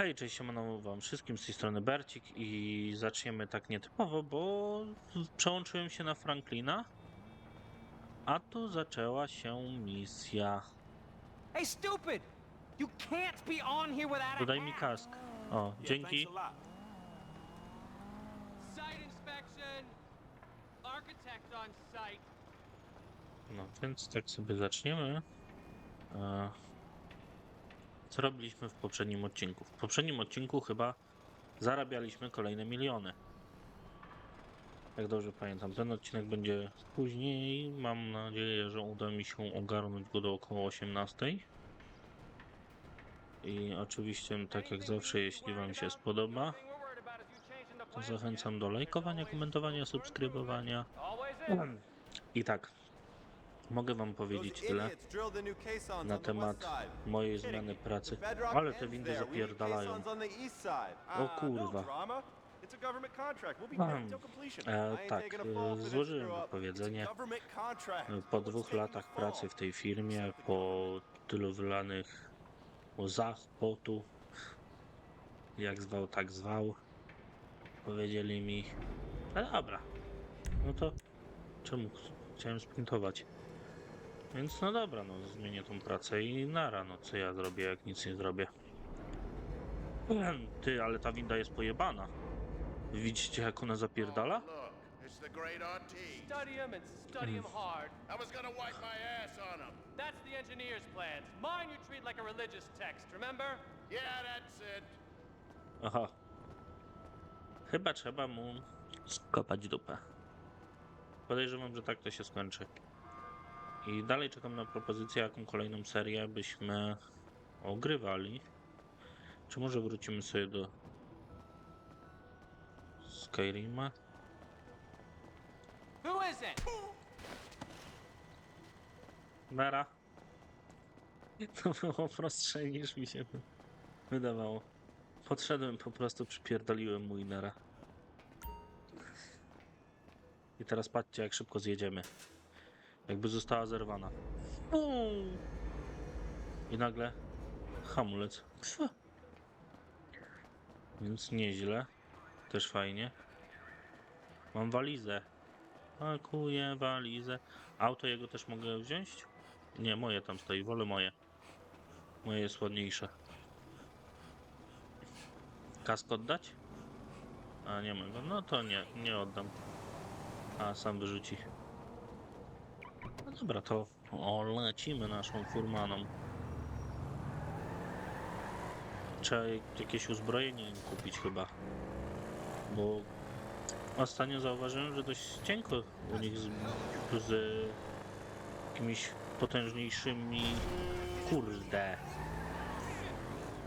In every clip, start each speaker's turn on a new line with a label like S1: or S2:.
S1: Hej, cześć, siemano wam wszystkim, z tej strony Bercik i zaczniemy tak nietypowo, bo przełączyłem się na Franklina, a tu zaczęła się misja.
S2: Hey, stupid! You can't be on here without a
S1: Dodaj mi kask. O, dzięki.
S3: Site inspection. Architect on site.
S1: No, więc tak sobie zaczniemy. E, Co robiliśmy w poprzednim odcinku? W poprzednim odcinku chyba zarabialiśmy kolejne miliony. Jak dobrze pamiętam, ten odcinek będzie później. Mam nadzieję, że uda mi się ogarnąć go do około 18. I oczywiście, tak jak zawsze, jeśli Wam się spodoba, to zachęcam do lajkowania, komentowania, subskrybowania. I tak, mogę Wam powiedzieć tyle na temat mojej zmiany pracy. Ale te windy zapierdalają. O kurwa. E, tak, e, złożyłem wypowiedzenie. Po dwóch latach pracy w tej firmie, po tylu wylanych łzach, potu, jak zwał, tak zwał, powiedzieli mi, ale dobra, no to czemu chciałem sprintować? Więc no dobra, no zmienię tą pracę i nara, no co ja zrobię, jak nic nie zrobię. Ty, ale ta winda jest pojebana. Widzicie jak ona zapierdala?
S4: Oh, look, it's the great Ortiz.
S3: Study him and study him hard.
S4: I was gonna wipe my ass on him.
S3: That's the engineer's plans. Mine you treat like a religious text, remember?
S4: Yeah, that's it.
S1: Aha. Chyba trzeba mu skopać dupę. Podejrzewam, że tak to się skończy. I dalej czekam na propozycję, jaką kolejną serię byśmy ogrywali. Czy może wrócimy sobie do Skyrima?
S2: Who is it?
S1: Vera. To było prostsze niż mi się wydawało. Podszedłem po prostu, przypierdoliłem mój nera. I teraz patrzcie, jak szybko zjedziemy. Jakby została zerwana. I nagle hamulec. Więc nieźle. Też fajnie. Mam walizę. Pakuję walizę. Auto jego też mogę wziąć? Nie, moje tam stoi, wolę moje. Moje jest ładniejsze. Kask oddać? A nie mogę. No to nie, nie oddam. A sam wyrzuci. Dobra, to lecimy naszą furmaną. Trzeba jakieś uzbrojenie im kupić chyba. Bo ostatnio zauważyłem, że dość cienko u nich z, z jakimiś potężniejszymi kurde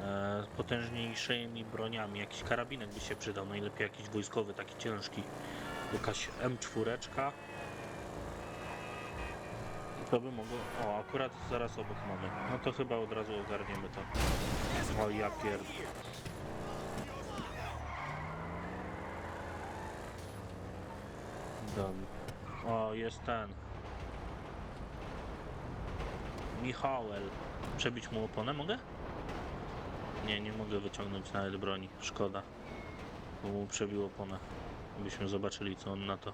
S1: e, potężniejszymi broniami. Jakiś karabinek by się przydał, najlepiej jakiś wojskowy, taki ciężki. Jakaś M4. To by mogło. O, akurat zaraz obok mamy. No to chyba od razu ogarniemy to. O ja pierd... Dobra. O, jest ten. Michałel. Przebić mu oponę mogę? Nie, nie mogę wyciągnąć nawet broni. Szkoda. Bo mu przebił oponę. Byśmy zobaczyli, co on na to.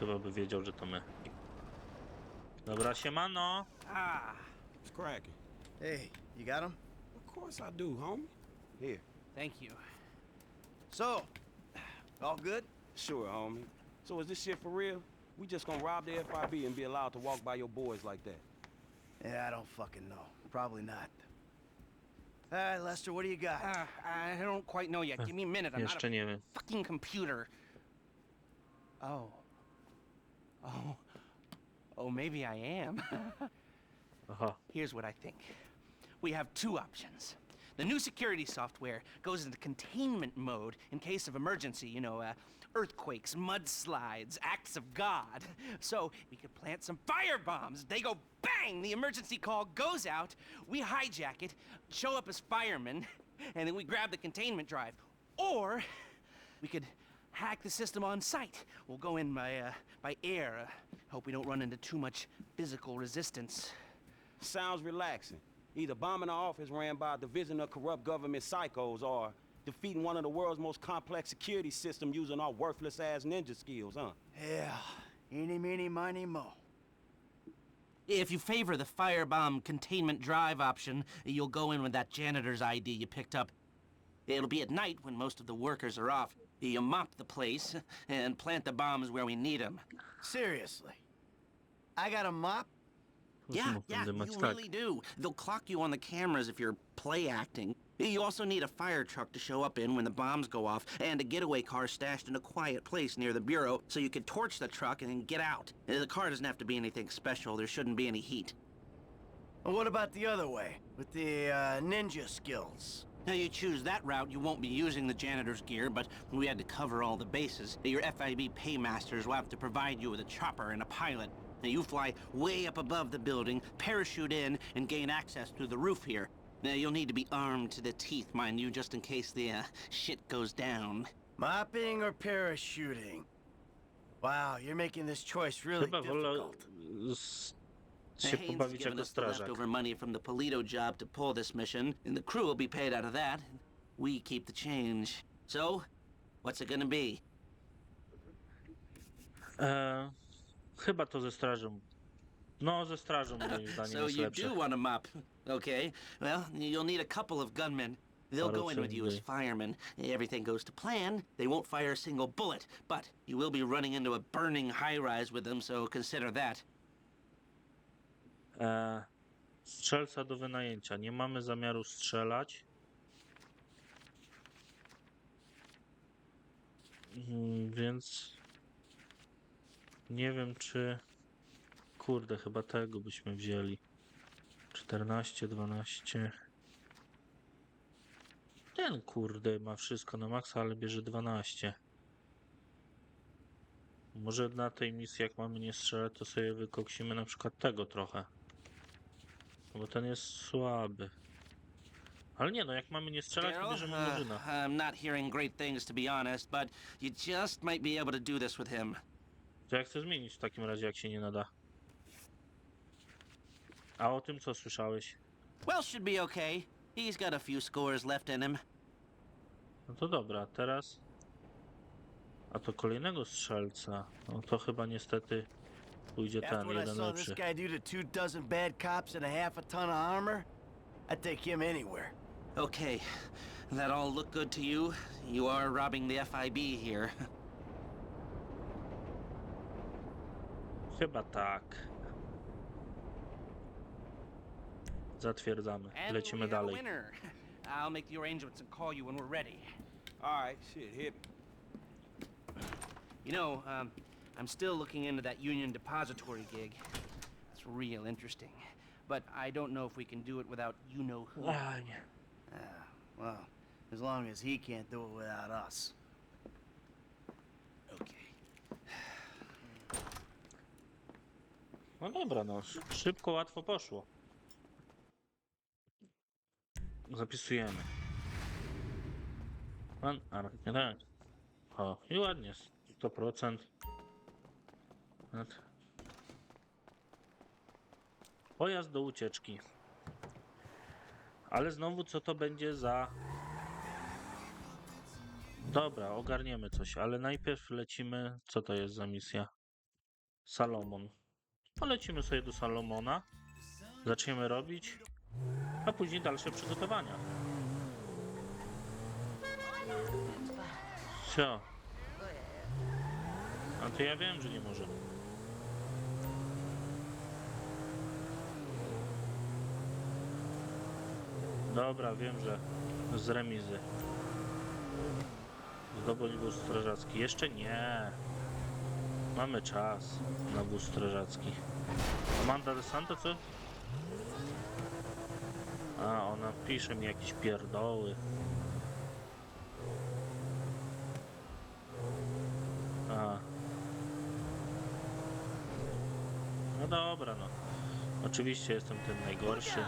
S1: Chyba by wiedział, że to my. Dobra, siemano.
S2: Ah,
S5: It's cracking.
S6: Hey, you got him?
S5: Of course I do, homie. Here.
S2: thank you.
S6: So, all good?
S5: Sure, homie. So is this shit for real? We just gonna rob the FIB and be allowed to walk by your boys like that?
S6: Yeah, I don't fucking know. Probably not. All right, Lester, what do you got?
S2: Uh, I don't quite know yet. Give me a minute. I'm not
S1: Jeszcze
S2: a
S1: nie wiem.
S2: fucking computer. Oh. Oh. Oh, maybe I am.
S1: Aha.
S2: Here's what I think. We have two options. The new security software goes into containment mode in case of emergency, you know, uh, earthquakes, mudslides, acts of God. So we could plant some fire bombs. They go bang! The emergency call goes out. We hijack it, show up as firemen, and then we grab the containment drive. Or we could hack the system on site. We'll go in by, uh, by air. Uh, hope we don't run into too much physical resistance.
S5: Sounds relaxing. Either bombing an office ran by a division of corrupt government psychos or defeating one of the world's most complex security systems using our worthless ass ninja skills, huh?
S6: Yeah. Eeny, meeny, miny, mo.
S2: If you favor the firebomb containment drive option, you'll go in with that janitor's ID you picked up. It'll be at night when most of the workers are off. You mop the place and plant the bombs where we need them.
S6: Seriously. I got a mop?
S2: Yeah, yeah, you really do. They'll clock you on the cameras if you're play acting. You also need a fire truck to show up in when the bombs go off, and a getaway car stashed in a quiet place near the bureau so you can torch the truck and then get out. The car doesn't have to be anything special. There shouldn't be any heat.
S6: And what about the other way? With the uh, ninja skills?
S2: Now you choose that route, you won't be using the janitor's gear, but we had to cover all the bases. Your FIB paymasters will have to provide you with a chopper and a pilot. Now you fly way up above the building, parachute in, and gain access through the roof here. Now you'll need to be armed to the teeth, mind you, just in case the uh, shit goes down.
S6: Mopping or parachuting? Wow, you're making this choice really difficult.
S1: S- się
S2: Haynes
S1: pobawić
S2: given
S1: jako
S2: us the
S1: strażak.
S2: leftover money from the Polito job to pull this mission, and the crew will be paid out of that. We keep the change. So, what's it gonna be?
S1: E, chyba to ze strażą. No, ze strażą moim zdaniem
S2: So
S1: jest
S2: you
S1: lepsze.
S2: do want a mop. Okay. Well, you'll need a couple of gunmen. They'll go in with you as
S1: Paru
S2: firemen. Everything goes to plan. They won't fire a single bullet, but you will be running into a burning high-rise with them, so consider that.
S1: E, strzelca do wynajęcia. Nie mamy zamiaru strzelać. Mm, Więc nie wiem czy kurde chyba tego byśmy wzięli 14, 12 ten kurde ma wszystko na maksa, ale bierze 12 może na tej misji jak mamy nie strzelać to sobie wykoksimy na przykład tego trochę no bo ten jest słaby ale nie no jak mamy nie strzelać to
S2: Daryl,
S1: bierzemy
S2: uh,
S1: Murzyna
S2: I'm not hearing great things, to be honest, but you just might be able to do this with him.
S1: To ja chcę zmienić w takim razie, jak się nie nada. A o tym co słyszałeś?
S2: Well, should be okay. He's got a few scores left in him.
S1: No to dobra, teraz. A to kolejnego strzelca. No to chyba niestety pójdzie
S6: After
S1: ten
S6: what I
S1: jeden
S6: saw this
S1: lepszy.
S6: guy do to two dozen bad cops and a half a ton of armor, I'd take him anywhere.
S2: Okay, that all look good to you? You are robbing the FIB here.
S1: Chyba tak. Zatwierdzamy.
S2: And
S1: Lecimy
S2: we have a
S1: dalej.
S2: winner. I'll make the arrangements and call you when we're ready.
S5: All right, shit, hit me.
S2: You know, um, I'm still looking into that Union Depository gig. It's real interesting. But I don't know if we can do it without you know who.
S1: A, nie.
S6: Ah, well, as long as he can't do it without us.
S2: Okay.
S1: No dobra, no. Szybko, łatwo poszło. Zapisujemy. Pan Architekt. O, i ładnie. 100%. Pojazd do ucieczki. Ale znowu co to będzie za... Dobra, ogarniemy coś, ale najpierw lecimy... Co to jest za misja? Salomon. Polecimy sobie do Salomona, zaczniemy robić, a później dalsze przygotowania. Co? A to ja wiem, że nie może. Dobra, wiem, że z remizy. Zdobądź wóz strażacki. Jeszcze nie. Mamy czas na wóz strażacki. Amanda de Santo, co? A, ona pisze mi jakieś pierdoły. A. No dobra, no. Oczywiście jestem ten najgorszy.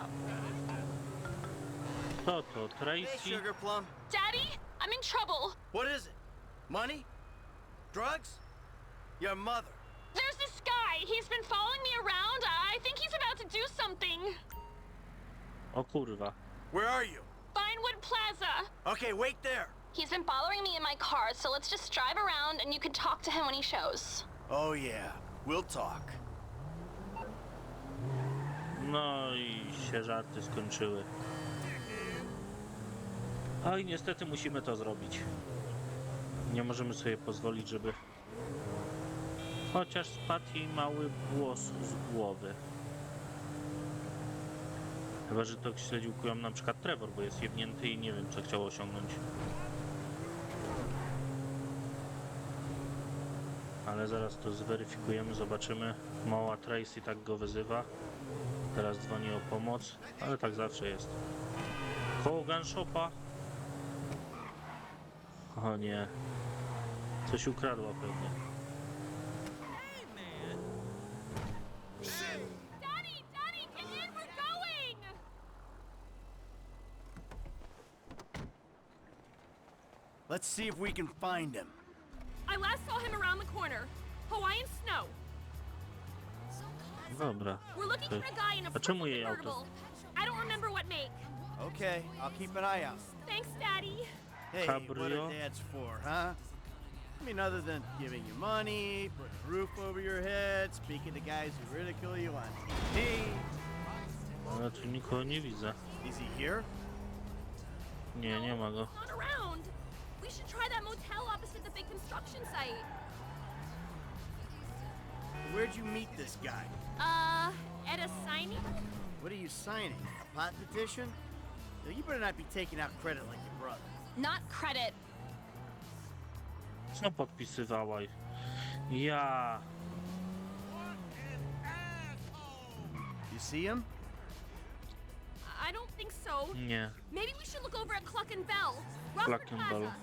S1: Kto to?
S6: Hey, Sugar Plum.
S7: Daddy, I'm in trouble.
S6: What is it? Money? Drugs? Your mother.
S7: There's this guy. He's been following me around. I think he's about to do something.
S1: Oh, o kurwa.
S6: Where are you?
S7: Vinewood Plaza.
S6: Okay, wait there.
S7: He's been bothering me in my car, so let's just drive around and you can talk to him when he shows.
S6: Oh yeah, we'll talk.
S1: No i się żarty skończyły. Oj, niestety musimy to zrobić. Nie możemy sobie pozwolić, żeby... Chociaż spadł jej mały włos z głowy. Chyba, że to śledził ją na przykład Trevor, bo jest jebnięty i nie wiem, co chciał osiągnąć. Ale zaraz to zweryfikujemy, zobaczymy. Mała Tracy tak go wyzywa. Teraz dzwoni o pomoc, ale tak zawsze jest. Koło gun shopa. O nie. Coś ukradła pewnie.
S7: Daddy, Daddy, get in, we're going!
S6: Let's see if we can find him.
S7: I last saw him around the corner. Hawaiian snow.
S1: Dobra.
S7: We're looking for a guy in a
S1: A czemu jej auto?
S7: convertible. I don't remember what make.
S6: Okay, I'll keep an eye out.
S7: Thanks, Daddy.
S6: Hey, what are dads for, huh? I mean, other than giving you money, putting a roof over your head, speaking to guys who ridicule you on TV.
S1: Ale tu nikogo nie widzę.
S6: Is he here?
S1: Nie, nie ma go.
S7: Not around. We should try that motel opposite the big construction site.
S6: Where'd you meet this guy?
S7: Uh, at a signing?
S6: What are you signing? A pot petition? You better not be taking out credit like your brother.
S7: Not credit.
S1: Co podpisywała? Ja.
S6: You see him?
S7: I don't think so.
S1: Nie.
S7: Maybe we should look over at Cluck and Bell.
S1: Cluck and Bell.
S7: Plaza.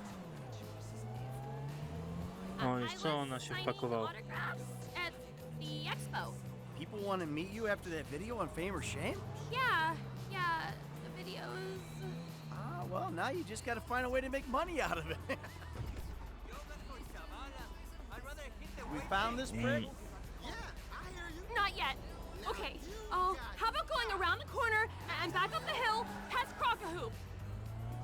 S1: O, uh,
S7: I
S1: i co
S7: was
S1: ona się
S7: signing
S1: wpakowała?
S7: autographs at the expo.
S6: People want to meet you after that video on Fame or Shame?
S7: Yeah, yeah, the videos.
S6: Well, now you just got to find a way to make money out of it. we found this prick?
S7: Not yet. Okay. Oh, how about going around the corner and back up the hill past Crockahoop?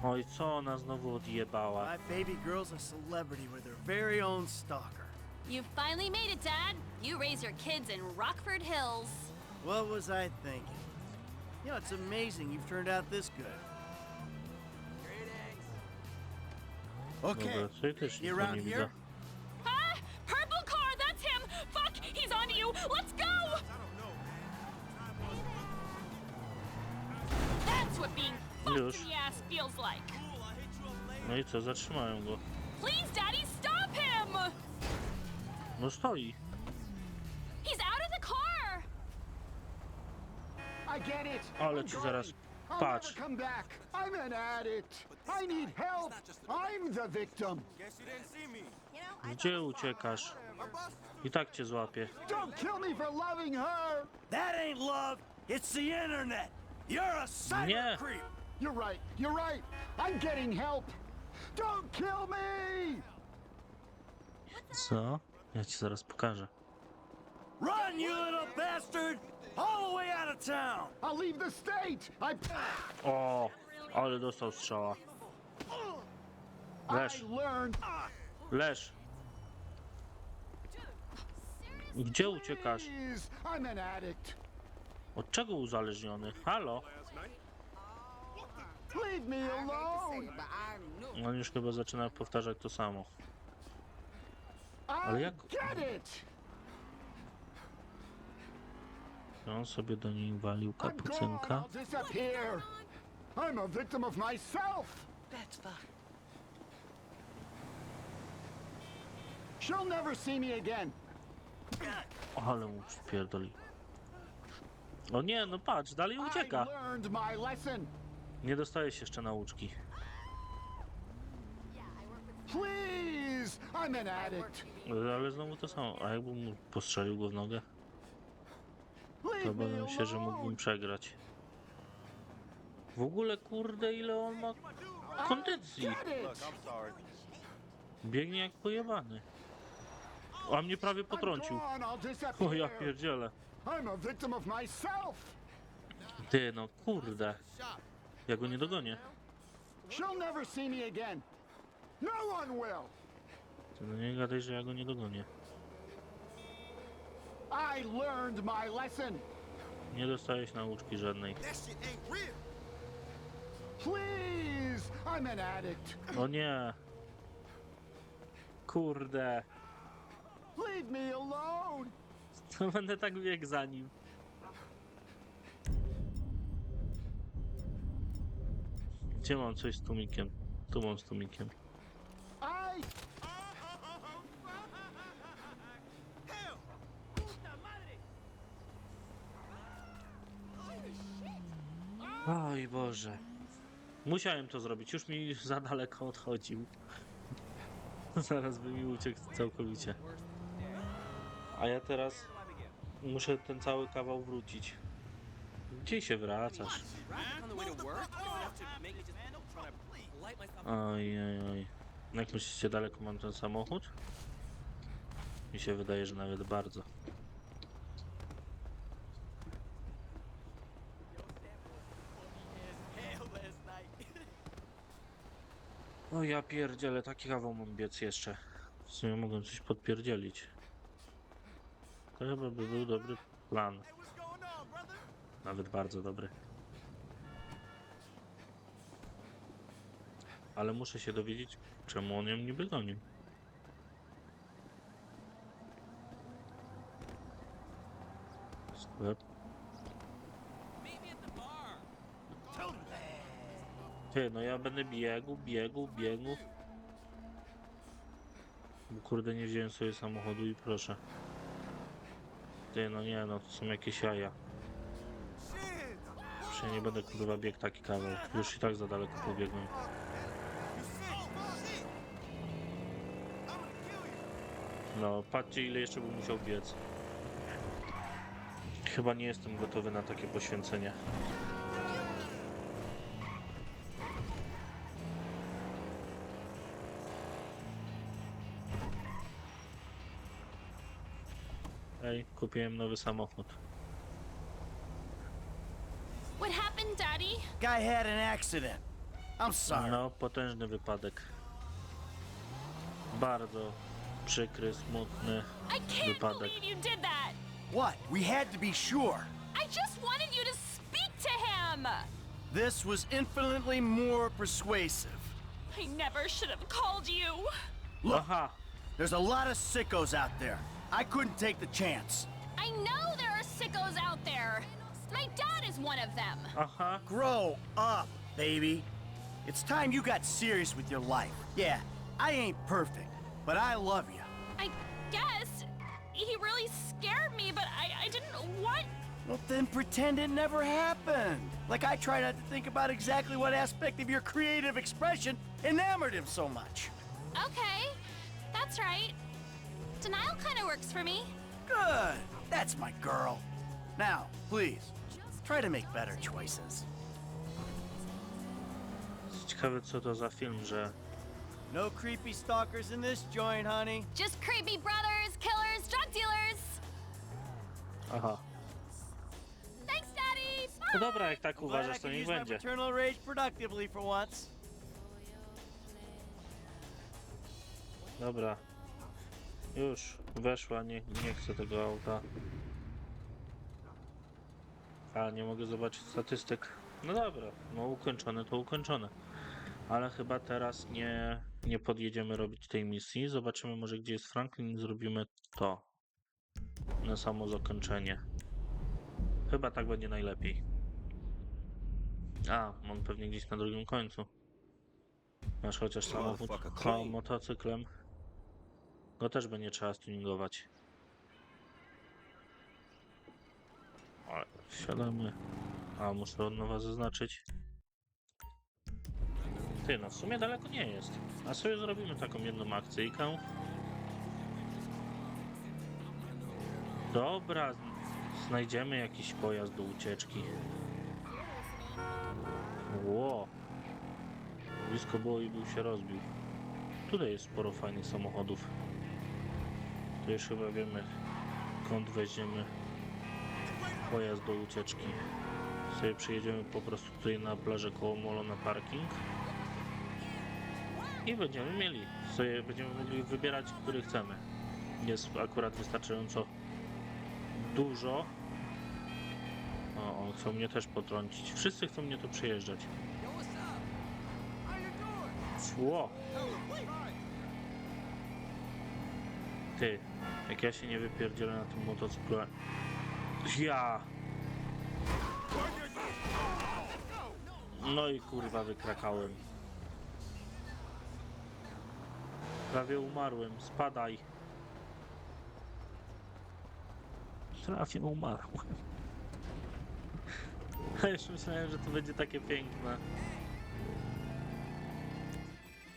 S1: Oj, co ona znowu odjebała?
S6: My baby girl's a celebrity with her very own stalker.
S7: You finally made it, Dad. You raise your kids in Rockford Hills.
S6: What was I thinking? You know, it's amazing you've turned out this good. Okay,
S1: Dobra, tutaj też
S6: you
S1: nic
S6: around here?
S7: Ah! Purple car, that's him! Fuck! He's on to you! Let's go! That's what being fucked
S1: Już.
S7: in the ass feels like.
S1: No i co, zatrzymają go.
S7: Please, Daddy, stop him!
S1: No stoi.
S7: He's out of the car!
S8: I get it.
S1: Ale
S8: I'm
S1: ci
S8: going.
S1: zaraz
S8: I'll
S1: patrz.
S8: come back. I'm an addict. I need help. I'm the victim.
S1: Gdzie uciekasz? I tak cię złapie.
S8: Don't kill me for loving her.
S6: That ain't love, it's the internet. You're a cyber
S1: Nie.
S6: creep.
S8: You're right. You're right. I'm getting help. Don't kill me.
S1: Co? Ja ci zaraz pokażę.
S6: Run, you little bastard! All the way out of town!
S8: I'll leave the state. I.
S1: O, ale dostał strzała.
S8: I
S1: Leż,
S8: learned.
S1: leż. Gdzie uciekasz?
S8: Please, I'm an addict.
S1: Od czego uzależniony? Halo?
S8: Leave me alone.
S1: On już chyba zaczyna powtarzać to samo.
S8: I
S1: jak-
S8: get it.
S1: On sobie do niej walił kapucynka.
S8: I'm a victim of myself. She'll never see me again.
S1: Ale mu spierdoli. O nie, no patrz, dalej ucieka. Nie dostaje się jeszcze nauczki.
S8: Please, I'm an addict.
S1: Ale znowu to samo. A jakbym mu postrzelił go w nogę, to obawiam się, że mógłbym przegrać. W ogóle, kurde, ile on ma kondycji. Biegnie jak pojebany. A mnie prawie potrącił. O ja pierdzielę. Ty, no kurde. Ja go nie dogonię.
S8: No
S1: nie gadaj, że ja go nie dogonię.
S8: I learned my lesson.
S1: Nie dostałeś nauczki żadnej.
S8: Please, I'm an addict.
S1: O nie. Kurde.
S8: Leave me alone.
S1: To będę tak biegł za nim. Gdzie mam coś z tłumikiem? Tu mam z tłumikiem.
S8: I
S1: Oj Boże. Musiałem to zrobić, już mi za daleko odchodził. Zaraz by mi uciekł całkowicie. A ja teraz muszę ten cały kawał wrócić. Gdzie się wracasz? Oj, oj, oj. Jak myślicie, daleko mam ten samochód? Mi się wydaje, że nawet bardzo. O ja pierdzielę, taki kawał mam biec jeszcze. W sumie mogłem coś podpierdzielić. To chyba by był dobry plan. Nawet bardzo dobry. Ale muszę się dowiedzieć, czemu on ją niby gonił. Sklep. Ty, no ja będę biegł, biegł, biegł. Bo kurde nie wziąłem sobie samochodu i proszę. Ty, no nie, no to są jakieś jaja. Przecież nie będę kurwa biegł taki kawał. Już i tak za daleko pobiegłem. No, patrzcie ile jeszcze bym musiał biec. Chyba nie jestem gotowy na takie poświęcenie. Ej, kupiłem nowy samochód.
S7: What happened, Daddy?
S6: Guy had an accident. I'm sorry.
S1: No, potężny wypadek. Bardzo przykry, smutny
S7: I can't
S1: wypadek.
S7: believe you did that.
S6: What? We had to be sure.
S7: I just wanted you to speak to him.
S6: This was infinitely more persuasive.
S7: I never should have called you.
S6: Look,
S1: Aha!
S6: there's a lot of sickos out there. I couldn't take the chance.
S7: I know there are sickos out there. My dad is one of them.
S1: Uh-huh.
S6: Grow up, baby. It's time you got serious with your life. Yeah, I ain't perfect, but I love you.
S7: I guess he really scared me, but I, I didn't want.
S6: Well, then pretend it never happened. Like I try not to think about exactly what aspect of your creative expression enamored him so much.
S7: Okay, that's right. Denial kind of works for me.
S6: Good. That's my girl. Now, please, try to make better choices.
S1: Ciekawe co to za film, że
S6: No creepy stalkers in this joint, honey.
S7: Just creepy brothers, killers, drug dealers.
S1: Aha.
S7: Thanks, Daddy.
S1: No dobra, jak tak
S6: Glad I
S1: uważasz, to
S6: can
S1: niech
S6: use my
S1: będzie.
S6: paternal rage productively for once.
S1: Dobra. Już, weszła, nie, nie chcę tego auta. A, nie mogę zobaczyć statystyk. No dobra, no ukończone to ukończone. Ale chyba teraz nie, nie podjedziemy robić tej misji. Zobaczymy może gdzie jest Franklin i zrobimy to. Na samo zakończenie. Chyba tak będzie najlepiej. A, on pewnie gdzieś na drugim końcu. Masz chociaż samochód motocyklem. Go też będzie trzeba stuningować. Ale wsiadamy. A, muszę od nowa zaznaczyć. Ty, no w sumie daleko nie jest. A sobie zrobimy taką jedną akcyjkę. Dobra, znajdziemy jakiś pojazd do ucieczki. Ło. Blisko było i był się rozbił. Tutaj jest sporo fajnych samochodów. To już chyba wiemy, skąd weźmiemy pojazd do ucieczki. sobie przyjedziemy po prostu tutaj na plażę koło molo na parking. I będziemy mieli, sobie będziemy mogli wybierać, który chcemy. Jest akurat wystarczająco dużo. O, chcą mnie też potrącić. Wszyscy chcą mnie tu przyjeżdżać. Ło! Ty, jak ja się nie wypierdzielę na tym motocyklu. Ja! No i kurwa wykrakałem. Prawie umarłem. Spadaj. Prawie umarłem. A już myślałem, że to będzie takie piękne.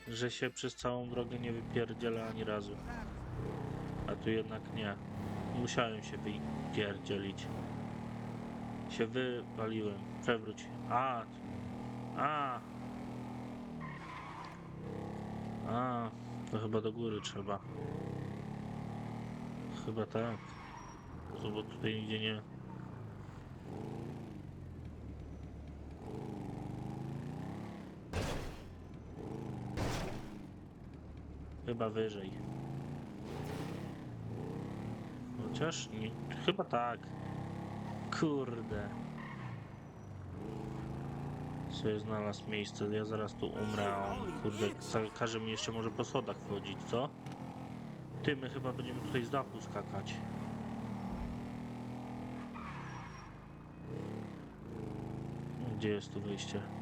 S1: Że się przez całą drogę nie wypierdzielę ani razu. A tu jednak nie. Musiałem się wypierdzielić. Się wypaliłem. Przewróć. A. A. A. To chyba do góry trzeba. Chyba tak. No bo tutaj nigdzie nie. Chyba wyżej. Chociaż nie. Chyba tak. Kurde. Sobie znalazł miejsce, ja zaraz tu umrę, kurde, ka- każe mi jeszcze może po schodach wchodzić, co? Ty, my chyba będziemy tutaj z dachu skakać. Gdzie jest tu wyjście?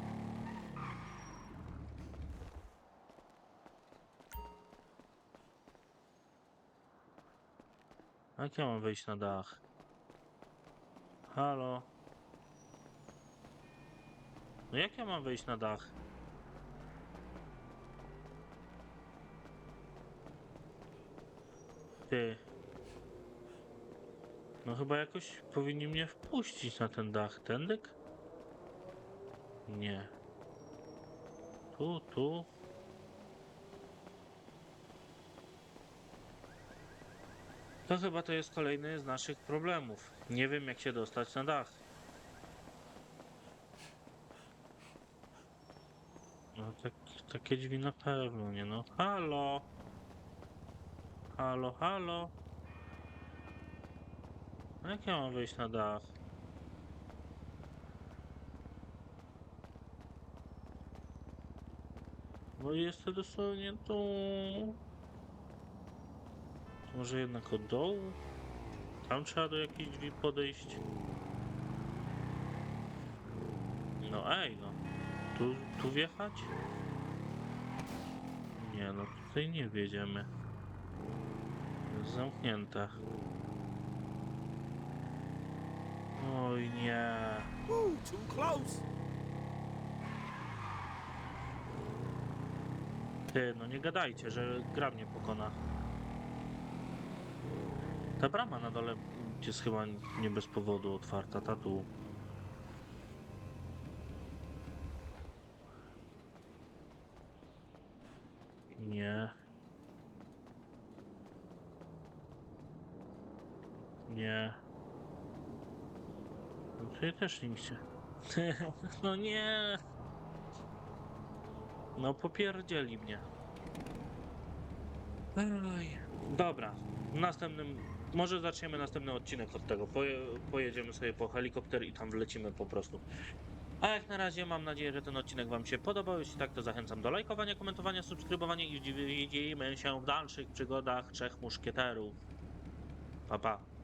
S1: Jak ja mam wejść na dach? Halo? No jak ja mam wejść na dach? Ty. No chyba jakoś powinni mnie wpuścić na ten dach. Tędyk? Nie. Tu, tu. To chyba to jest kolejny z naszych problemów. Nie wiem jak się dostać na dach. No tak, takie drzwi na pewno, nie no. Halo! Halo, halo! No Jak ja mam wejść na dach? Bo jestem dosłownie tu. Może jednak od dołu? Tam trzeba do jakichś drzwi podejść. No ej, no. Tu, tu wjechać? Nie, no tutaj nie wjedziemy. Jest zamknięte. Oj nie.
S5: Too close.
S1: Ty, no nie gadajcie, że gra mnie pokona. Ta brama na dole jest chyba nie bez powodu otwarta, ta tu. Nie. Nie. No tutaj też się... no nie! No popierdzieli mnie. Dobra, w następnym... Może zaczniemy następny odcinek od tego. Poje, pojedziemy sobie po helikopter i tam wlecimy po prostu. A jak na razie mam nadzieję, że ten odcinek Wam się podobał. Jeśli tak, to zachęcam do lajkowania, komentowania, subskrybowania i widzimy się w dalszych przygodach Trzech Muszkieterów. Pa, pa.